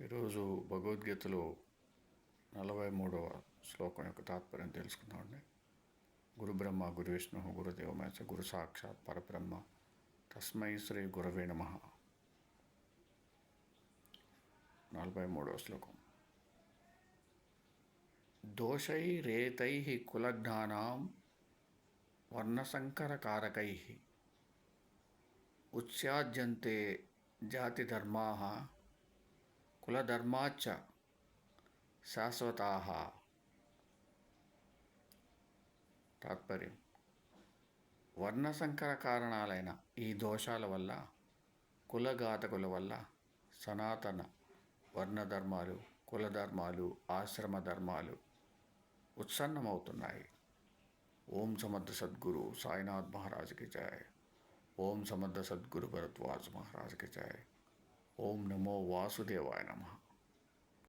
ఈరోజు భగవద్గీతలో నలభై మూడవ శ్లోకం యొక్క తాత్పర్యం తెలుసుకుందామండి. గురు బ్రహ్మ గురు విష్ణు గురుదేవ మహేశ గురు సాక్షాత్ పరబ్రహ్మ తస్మై శ్రీ గురవే నమ. నలభై మూడవ శ్లోకం. దోషై రేతై కులజ్ఞానాం వర్ణసంకరకారకై ఉత్స్యాజ్యంతే జాతిధర్మా కులధర్మాచ శాశ్వతా. తాత్పర్యం. వర్ణసంకర కారణాలైన ఈ దోషాల వల్ల కులఘాతకుల వల్ల సనాతన వర్ణధర్మాలు కులధర్మాలు ఆశ్రమ ధర్మాలు ఉత్సన్నమవుతున్నాయి. ఓం సమర్థ సద్గురు సాయినాథ్ మహారాజ్కి జాయ్ ఓం సమర్థ సద్గురు భరద్వాజ్ మహారాజుకి జాయ్ ఓం నమో వాసుదేవాయ నమః.